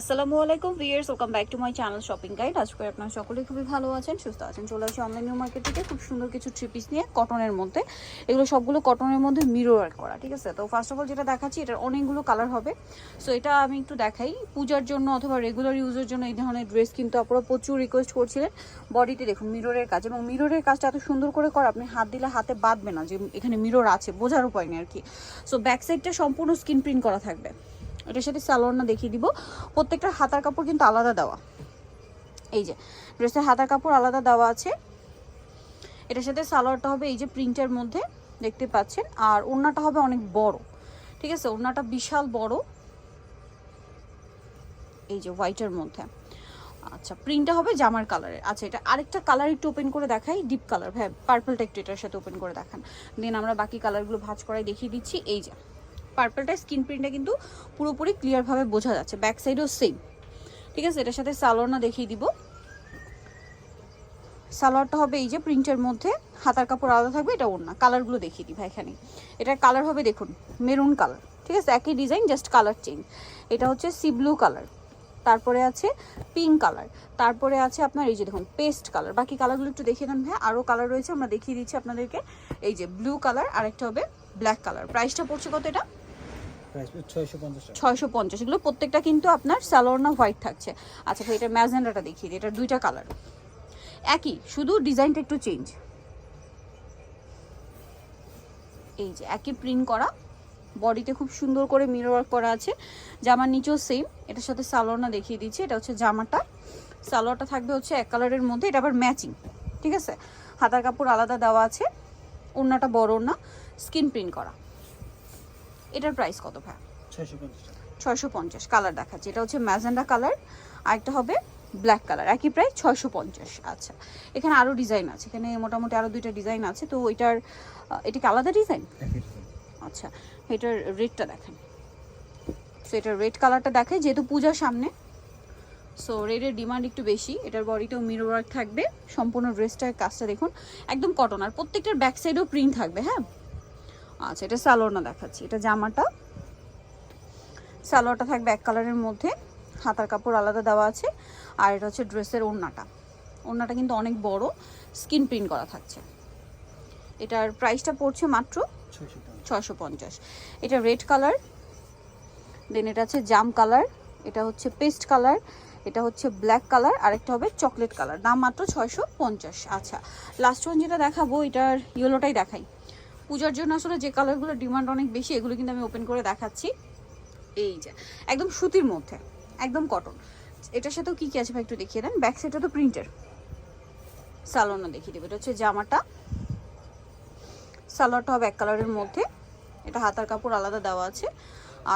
আসসালামু আলাইকুম viewers welcome back to my channel shopping guide আজ করে আপনারা সকলেই খুবই ভালো আছেন, সুস্থ আছেন। চলে আসি অনলাইন মার্কেট থেকে খুব সুন্দর কিছু থ্রি পিস নিয়ে কটনের মধ্যে। এগুলো সবগুলো কটনের মধ্যে মিরো ওয়ার্ক করা, ঠিক আছে? তো ফার্স্ট অফ অল যেটা দেখাচ্ছি, এটার অনেকগুলো কালার হবে। সো এটা আমি একটু দেখাই, পূজার জন্য অথবা রেগুলার ইউজের জন্য এই ধরনের ড্রেস কিন্তু আপনারা প্রচুর রিকোয়েস্ট করছিলেন। বডিতে দেখুন মিররের কাজ, এবং মিররের কাজটা এত সুন্দর করে করা, আপনি হাত দিলে হাতে বাঁধবে না যে এখানে মিরর আছে, বোঝার উপায় নেই আর কি। সো ব্যাক সাইডটা সম্পূর্ণ স্ক্রিন প্রিন্ট করা থাকবে। এটার সাথে সালোয়ারটা দেখিয়ে দিব। প্রত্যেকটা হাতার কাপড় কিন্তু আলাদা দেওয়া। এই যে, ড্রেসের হাতার কাপড় আলাদা দেওয়া আছে। এটার সাথে সালোয়ারটা হবে এই যে প্রিন্টের মধ্যে, দেখতে পাচ্ছেন। আর ওড়নাটা হবে অনেক বড়। ঠিক আছে? ওড়নাটা বিশাল বড়। এই যে হোয়াইটের মধ্যে। আচ্ছা প্রিন্টটা হবে জামার কালারের। আচ্ছা এটা আরেকটা কালার একটু ওপেন করে দেখাই। Deep colour. হ্যাঁ পার্পলটা একটু এটার সাথে ওপেন করে দেখান। দেন আমরা বাকি কালারগুলো ভাঁজ করাই দেখিয়ে দিচ্ছি। এই যে পার্পলটা স্কিন প্রিন্টটা কিন্তু পুরোপুরি ক্লিয়ারভাবে বোঝা যাচ্ছে। ব্যাক সাইডও সেম ঠিক আছে? এটার সাথে সালোয়ারটা দেখিয়ে দিব। সালোয়ারটা হবে এই যে প্রিন্টের মধ্যে। হাতার কাপড় আলাদা থাকবে, এটা ওড়না। কালারগুলো দেখিয়ে ভাই এখানে। এটার কালার হবে দেখুন মেরুন কালার ঠিক আছে? একই ডিজাইন জাস্ট কালার চেঞ্জ এটা হচ্ছে সি ব্লু কালার তারপরে আছে পিঙ্ক কালার তারপরে আছে আপনার এই যে দেখুন পেস্ট কালার বাকি কালারগুলো একটু দেখিয়ে দেন ভাই আরও কালার রয়েছে, আমরা দেখিয়ে দিচ্ছি আপনাদেরকে। এই যে ব্লু কালার আরেকটা হবে ব্ল্যাক কালার প্রাইসটা পড়ছে কত এটা? প্রাইস ছয়শো পঞ্চাশ টাকা। ছয়শো পঞ্চাশ, এগুলো প্রত্যেকটা কিন্তু আপনার সালোয়ার হোয়াইট থাকছে। আচ্ছা ভাই, এটা ম্যাজেন্ডাটা দেখিয়ে দিই, এটার দুইটা কালার একই, শুধু ডিজাইনটা একটু চেঞ্জ এই যে, একই প্রিন্ট করা বডিতে খুব সুন্দর করে মিরর ওয়ার্ক করা আছে, জামার নিচেও সেম এটার সাথে সালোয়ারটা দেখিয়ে দিচ্ছি, এটা হচ্ছে জামাটা। সালোয়ারটা থাকবে হচ্ছে এক কালারের মধ্যে, এটা আবার ম্যাচিং ঠিক আছে? হাতার কাপড় আলাদা দেওয়া আছে, ওড়নাটা বড় ওড়না স্কিন প্রিন্ট করা। এটার প্রাইস কত ভাই? ছয়শো পঞ্চাশ কালার দেখাচ্ছে। এটা হচ্ছে ম্যাজেন্ডা কালার আরেকটা হবে ব্ল্যাক কালার একই প্রায় ছয়শো পঞ্চাশ। আচ্ছা এখানে আরও ডিজাইন আছে। এখানে মোটামুটি আরও দুইটা ডিজাইন আছে। তো ওইটার আহ, এটা কি আলাদা ডিজাইন আচ্ছা এটার রেডটা দেখেন। সো এটার রেড কালারটা দেখে যেহেতু পূজার সামনে। সো রেডের ডিমান্ড একটু বেশি। এটার বডিতেও মিরর ওয়ার্ক থাকবে। সম্পূর্ণ ড্রেসটার কাজটা দেখুন একদম কটন আর প্রত্যেকটার ব্যাক সাইডেও প্রিন্ট থাকবে হ্যাঁ? আচ্ছা এটা সালোয়ারটা দেখাচ্ছি। এটা জামাটা। সালোয়ারটা থাকবে এক কালারের মধ্যে। হাতার কাপড় আলাদা দেওয়া আছে। আর এটা হচ্ছে ড্রেসের ওড়নাটা। ওড়নাটা কিন্তু অনেক বড়। স্কিন প্রিন্ট করা থাকছে। এটার প্রাইসটা পড়ছে মাত্র ছশো পঞ্চাশ। এটা রেড কালার। দেন এটা আছে জাম কালার। এটা হচ্ছে পেস্ট কালার। এটা হচ্ছে ব্ল্যাক কালার। আরেকটা হবে চকলেট কালার। দাম মাত্র ছয়শো পঞ্চাশ। আচ্ছা লাস্ট ওয়ান যেটা দেখাবো, এটার ইয়েলোটাই দেখাই। পূজার জন্য আসলে যে কালারগুলো ডিমান্ড অনেক বেশি এগুলো কিন্তু আমি ওপেন করে দেখাচ্ছি। এই যে একদম সুতির মধ্যে একদম কটন এটার সাথেও কী কী আছে ভাই একটু দেখিয়ে দেন। ব্যাক সাইডটা তো প্রিন্টের সালোনা দেখিয়ে দেবো। এটা হচ্ছে জামাটা। সালোয়ারটা হবে এক কালারের মধ্যে। এটা হাতার কাপড় আলাদা দেওয়া আছে।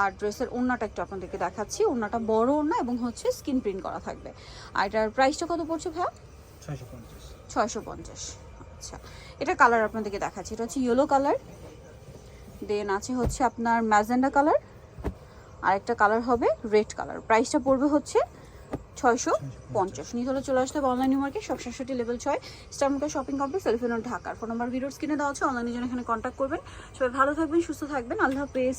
আর ড্রেসের ওড়নাটা একটু আপনাদেরকে দেখাচ্ছি। ওড়নাটা বড় ওড়না এবং হচ্ছে স্কিন প্রিন্ট করা থাকবে। আর এটার প্রাইসটা কত পড়ছে ভাইয়া? পঞ্চাশ। ছয়শো পঞ্চাশ। আচ্ছা। এটা কালার আপনাদেরকে দেখাচ্ছি। এটা হচ্ছে ইয়েলো কালার দেন আছে হচ্ছে আপনার ম্যাজেন্ডা কালার আর একটা কালার হবে রেড কালার প্রাইসটা পড়বে হচ্ছে ছয়শো পঞ্চাশ। নিয়ে হলে চলে আসতে হবে অনলাইন মার্কেট সব সাতষট্টি লেভেল ছয়। স্টারমুকা শপিং কমপ্লেক্স সেলফিনোর ঢাকার ফোন নাম্বার ভিডিওর স্ক্রিনে দেওয়া আছে অনলাইনে জন্য এখানে কন্ট্যাক্ট করবেন। সবাই ভালো থাকবেন সুস্থ থাকবেন। আল্লাহ হাফেজ।